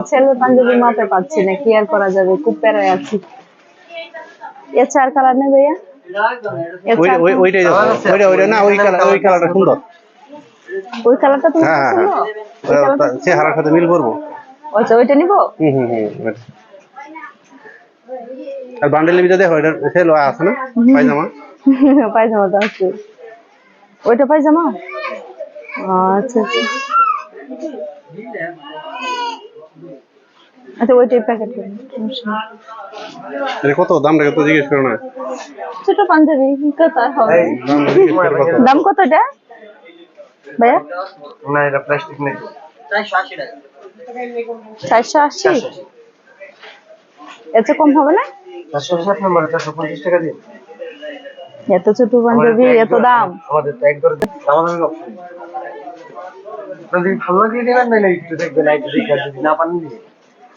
ছেলের পাঞ্জাবি মাপে পাচ্ছি না কি আর করা যাবে? খুব প্যারায় আছি। এর চার কালার নেই ভাইয়া? ওই ওই ওইটাই ওইটা ওইটা না ওই কালার ওই কালারটা সুন্দর। ওই কালারটা তুমি হ্যাঁ হ্যাঁ পছন্দ? হ্যাঁ ওটা চেহারার সাথে মিল করব। আচ্ছা ওইটা নিবো? হুম হুম হুম। আর বান্ডেলের ভিতরে দেখো এটা সেল আছে না? পায়জামা? পায়জামা তো আছে। ওইটা পায়জামা? আচ্ছা আচ্ছা। আচ্ছা ওইটাই প্যাকেট করুন এটা কত? দামটা কত জিজ্ঞেস করো না। ছোট পাঞ্জাবি কত হবে? দামটা জিজ্ঞেস করো কত? দাম কত এটা? ভাইয়া? না এটা প্লাস্টিক নেই। চারশো আশি? এত কম হবে না? টাকা দিন এত ছোট পাঞ্জাবি এত দাম? আমাদের তো একবার আমাদের অপশন আপনার যদি ভালো লাগলে নেবেন না একটু দেখবেন একটু দেখে যদি না পারেন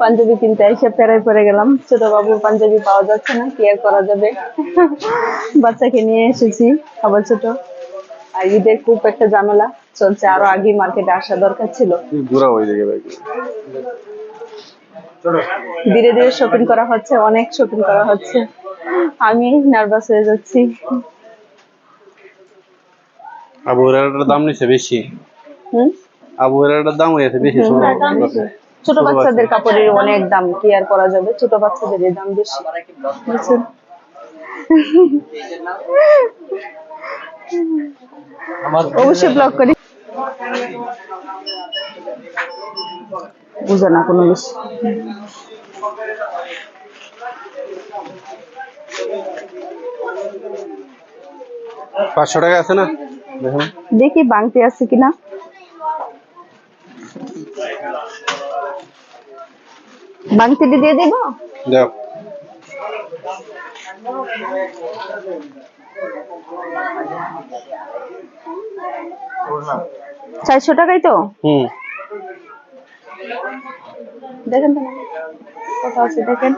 পাঞ্জাবি কিনতে এসে প্যারায় পরে গেলাম। ছোট বাবু পাঞ্জাবি পাওয়া যাচ্ছে না কি আর করা যাবে? বাচ্চাকে নিয়ে এসেছি আবার ছোট। আর ঈদের খুব একটা ঝামেলা চলছে আরও আগে মার্কেটে আসা দরকার ছিল। ঘোরা হয়ে যাবে ধীরে ধীরে শপিং করা হচ্ছে অনেক শপিং করা হচ্ছে। আমি নার্ভাস হয়ে যাচ্ছি। আবু হরাইরার দাম নিছে বেশি। হুম? আবু হরাইরার দাম হয়েছে বেশি ছোট বাচ্চাদের কাপড়ের অনেক দাম কি আর করা যাবে? ছোট বাচ্চাদের দাম বেশি। বুঝছেন? অবশ্যই ব্লক করি। বুঝে না কোনো কিছু। পাঁচশো টাকা আছে না? দেখি বাংতি আছে কিনা বাংতিটি দিয়ে দিব? যাও চারশো টাকাই তো? দেখেন তো আছে দেখেন।